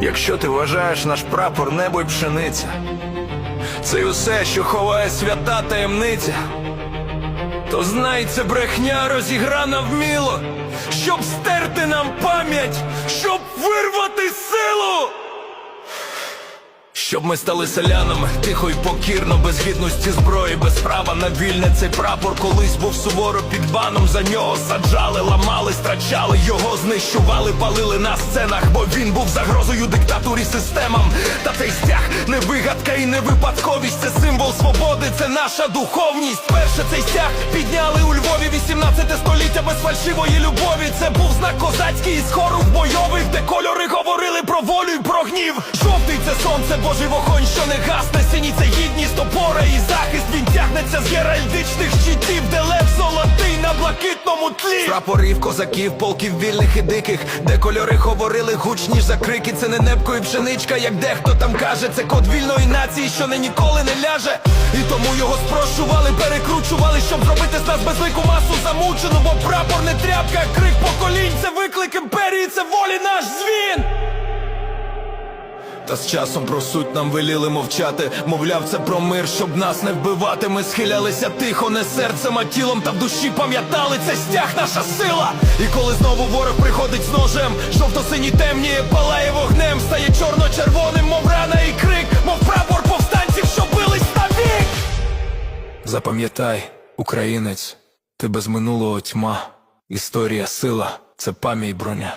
Якщо ти вважаєш наш прапор небо й пшениця, це й усе, що ховає свята таємниця, то знай, це брехня розіграна вміло, щоб стерти нам пам'ять, щоб вирвати Щоб ми стали селянами, тихо й покірно, без гідності зброї, без права на вільне цей прапор колись був суворо під баном. За нього саджали, ламали, страчали, його знищували, палили на сценах, бо він був загрозою диктатурі системам. Та цей стяг не вигадка і не випадковість, це символ свободи, це наша духовність. Перше цей стяг підняли у Львові 18 століття без фальшивої любові. Це був знак козацький із хору бойових, де кольори говорили про волю і про гнів. Жовтий це сонце, божий вогонь, що не гасне, синій це гідність, опора і захист. Він тягнеться з геральдичних щитів, тлі. Прапорів, козаків, полків вільних і диких, де кольори говорили гучніш за крики. Це не небко і пшеничка, як дехто там каже. Це код вільної нації, що не ніколи не ляже. І тому його спрощували, перекручували, щоб зробити з нас безлику масу замучену. Бо прапор не тряпка, крик поколінь. Це виклик імперії, це волі наш дзвін. Та з часом про суть нам веліли мовчати. Мовляв, це про мир, щоб нас не вбивати. Ми схилялися тихо, не серцем, а тілом та в душі пам'ятали, це стяг наша сила. І коли знову ворог приходить з ножем, жовто-синій темніє, палає вогнем, стає чорно-червоним, мов рана і крик, мов прапор повстанців, що бились навік. Запам'ятай, українець, ти без минулого тьма. Історія сила, це пам'ять броня.